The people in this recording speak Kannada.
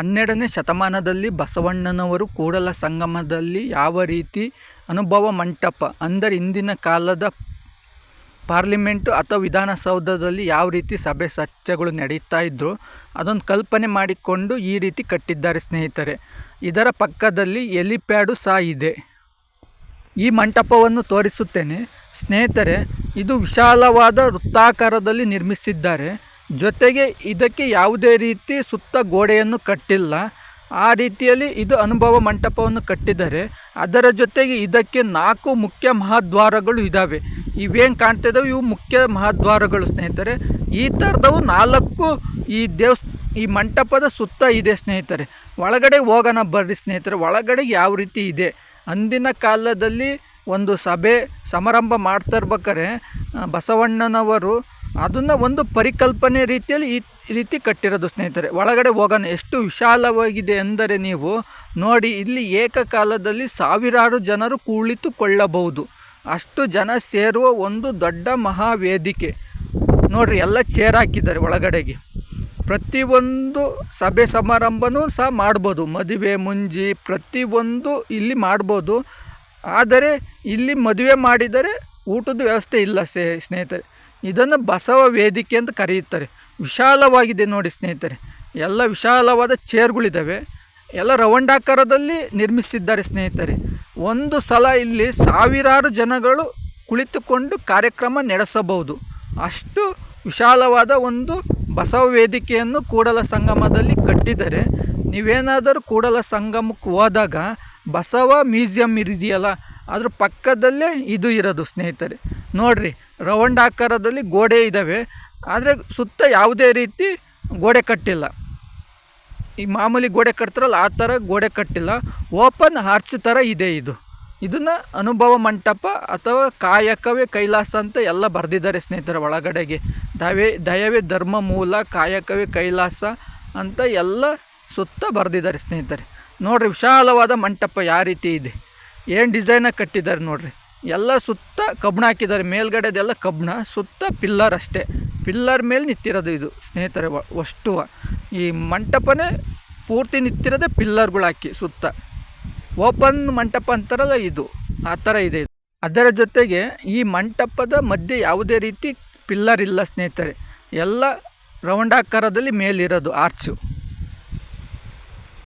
ಹನ್ನೆರಡನೇ ಶತಮಾನದಲ್ಲಿ ಬಸವಣ್ಣನವರು ಕೂಡಲ ಸಂಗಮದಲ್ಲಿ ಯಾವ ರೀತಿ ಅನುಭವ ಮಂಟಪ, ಅಂದರೆ ಇಂದಿನ ಕಾಲದ ಪಾರ್ಲಿಮೆಂಟು ಅಥವಾ ವಿಧಾನಸೌಧದಲ್ಲಿ ಯಾವ ರೀತಿ ಸಭೆ ಚರ್ಚೆಗಳು ನಡೀತಾ ಇದ್ದರು ಅದೊಂದು ಕಲ್ಪನೆ ಮಾಡಿಕೊಂಡು ಈ ರೀತಿ ಕಟ್ಟಿದ್ದಾರೆ ಸ್ನೇಹಿತರೆ. ಇದರ ಪಕ್ಕದಲ್ಲಿ ಎಲಿಪ್ಯಾಡು ಸಹ ಇದೆ. ಈ ಮಂಟಪವನ್ನು ತೋರಿಸುತ್ತೇನೆ. ಸ್ನೇಹಿತರೆ, ಇದು ವಿಶಾಲವಾದ ವೃತ್ತಾಕಾರದಲ್ಲಿ ನಿರ್ಮಿಸಿದ್ದಾರೆ. ಜೊತೆಗೆ ಇದಕ್ಕೆ ಯಾವುದೇ ರೀತಿ ಸುತ್ತ ಗೋಡೆಯನ್ನು ಕಟ್ಟಿಲ್ಲ. ಆ ರೀತಿಯಲ್ಲಿ ಇದು ಅನುಭವ ಮಂಟಪವನ್ನು ಕಟ್ಟಿದ್ದಾರೆ ಅದರ ಜೊತೆಗೆ ಇದಕ್ಕೆ ನಾಲ್ಕು ಮುಖ್ಯ ಮಹಾದ್ವಾರಗಳು ಇದ್ದಾವೆ ಇವೇನು ಕಾಣ್ತಾ ಇದ್ದಾವೆ ಇವು ಮುಖ್ಯ ಮಹಾದ್ವಾರಗಳು ಸ್ನೇಹಿತರೆ. ಈ ಥರದವು ನಾಲ್ಕು ಈ ದೇವಸ್, ಈ ಮಂಟಪದ ಸುತ್ತ ಇದೆ ಸ್ನೇಹಿತರೆ. ಒಳಗಡೆ ಹೋಗೋಣ ಬರ್ರಿ ಸ್ನೇಹಿತರೆ. ಒಳಗಡೆ ಯಾವ ರೀತಿ ಇದೆ? ಅಂದಿನ ಕಾಲದಲ್ಲಿ ಒಂದು ಸಭೆ ಸಮಾರಂಭ ಮಾಡ್ತಾ ಇರ್ಬೇಕಾರೆ, ಬಸವಣ್ಣನವರು ಅದನ್ನು ಒಂದು ಪರಿಕಲ್ಪನೆ ರೀತಿಯಲ್ಲಿ ಈ ರೀತಿ ಕಟ್ಟಿರೋದು ಸ್ನೇಹಿತರೆ. ಒಳಗಡೆ ಹೋಗೋಣ. ಎಷ್ಟು ವಿಶಾಲವಾಗಿದೆ ಎಂದರೆ ನೀವು ನೋಡಿ, ಇಲ್ಲಿ ಏಕಕಾಲದಲ್ಲಿ ಸಾವಿರಾರು ಜನರು ಕುಳಿತುಕೊಳ್ಳಬಹುದು. ಅಷ್ಟು ಜನ ಸೇರುವ ಒಂದು ದೊಡ್ಡ ಮಹಾವೇದಿಕೆ. ನೋಡಿರಿ, ಎಲ್ಲ ಚೇರ್ ಹಾಕಿದ್ದಾರೆ ಒಳಗಡೆಗೆ. ಪ್ರತಿಯೊಂದು ಸಭೆ ಸಮಾರಂಭನೂ ಸಹ ಮಾಡ್ಬೋದು. ಮದುವೆ ಮುಂಜಿ ಪ್ರತಿಯೊಂದು ಇಲ್ಲಿ ಮಾಡ್ಬೋದು. ಆದರೆ, ಇಲ್ಲಿ ಮದುವೆ ಮಾಡಿದರೆ ಊಟದ ವ್ಯವಸ್ಥೆ ಇಲ್ಲ ಸ್ನೇಹಿತರೆ. ಇದನ್ನು ಬಸವ ವೇದಿಕೆ ಅಂತ ಕರೆಯುತ್ತಾರೆ. ವಿಶಾಲವಾಗಿದೆ ನೋಡಿ ಸ್ನೇಹಿತರೆ. ಎಲ್ಲ ವಿಶಾಲವಾದ ಚೇರ್ಗಳಿದ್ದಾವೆ ಎಲ್ಲ ರವಂಡಾಕಾರದಲ್ಲಿ ನಿರ್ಮಿಸಿದ್ದಾರೆ ಸ್ನೇಹಿತರೆ. ಒಂದು ಸಲ ಇಲ್ಲಿ ಸಾವಿರಾರು ಜನಗಳು ಕುಳಿತುಕೊಂಡು ಕಾರ್ಯಕ್ರಮ ನಡೆಸಬಹುದು. ಅಷ್ಟು ವಿಶಾಲವಾದ ಒಂದು ಬಸವ ವೇದಿಕೆಯನ್ನು ಕೂಡಲ ಸಂಗಮದಲ್ಲಿ ಕಟ್ಟಿದರೆ ನೀವೇನಾದರೂ ಕೂಡಲ ಸಂಗಮಕ್ಕೆ ಹೋದಾಗ ಬಸವ ಮ್ಯೂಸಿಯಂ ಇದೆಯಲ್ಲ ಅದ್ರ ಪಕ್ಕದಲ್ಲೇ ಇದು ಇರೋದು ಸ್ನೇಹಿತರೆ. ನೋಡಿರಿ, ರೌಂಡ್ ಆಕಾರದಲ್ಲಿ ಗೋಡೆ ಇದ್ದಾವೆ ಆದರೆ ಸುತ್ತ ಯಾವುದೇ ರೀತಿ ಗೋಡೆ ಕಟ್ಟಿಲ್ಲ. ಈ ಮಾಮೂಲಿ ಗೋಡೆ ಕಟ್ತಾರಲ್ಲ, ಆ ಥರ ಗೋಡೆ ಕಟ್ಟಿಲ್ಲ. ಓಪನ್ ಹಾರ್ಚ್ ಥರ ಇದೆ ಇದು. ಇದನ್ನು ಅನುಭವ ಮಂಟಪ ಅಥವಾ ಕಾಯಕವೇ ಕೈಲಾಸ ಅಂತ ಎಲ್ಲ ಬರೆದಿದ್ದಾರೆ ಸ್ನೇಹಿತರ ಒಳಗಡೆಗೆ. ದಯವೇ ದಯವೇ ಧರ್ಮ ಮೂಲ, ಕಾಯಕವೇ ಕೈಲಾಸ ಅಂತ ಎಲ್ಲ ಸುತ್ತ ಬರೆದಿದ್ದಾರೆ ಸ್ನೇಹಿತರೆ. ನೋಡಿರಿ, ವಿಶಾಲವಾದ ಮಂಟಪ ಯಾವ ರೀತಿ ಇದೆ. ಏನು ಡಿಸೈನಾಗಿ ಕಟ್ಟಿದ್ದಾರೆ ನೋಡಿರಿ. ಎಲ್ಲ ಸುತ್ತ ಕಬ್ಬಣ ಹಾಕಿದ್ದಾರೆ. ಮೇಲ್ಗಡೆದೆಲ್ಲ ಕಬ್ಬಣ ಸುತ್ತ ಪಿಲ್ಲರ್ ಅಷ್ಟೇ. ಪಿಲ್ಲರ್ ಮೇಲೆ ನಿಂತಿರೋದು ಇದು, ಸ್ನೇಹಿತರೆ ಅಷ್ಟು ಈ ಮಂಟಪನೇ ಪೂರ್ತಿ ನಿಂತಿರೋದೇ ಪಿಲ್ಲರ್ಗಳು ಹಾಕಿ ಸುತ್ತ. ಓಪನ್ ಮಂಟಪ ಅಂತಾರಲ್ಲ ಇದು, ಆ ಥರ ಇದೆ. ಅದರ ಜೊತೆಗೆ ಈ ಮಂಟಪದ ಮಧ್ಯೆ ಯಾವುದೇ ರೀತಿ ಪಿಲ್ಲರ್ ಇಲ್ಲ ಸ್ನೇಹಿತರೆ. ಎಲ್ಲ ರೌಂಡಾಕಾರದಲ್ಲಿ ಮೇಲಿರೋದು ಆರ್ಚು.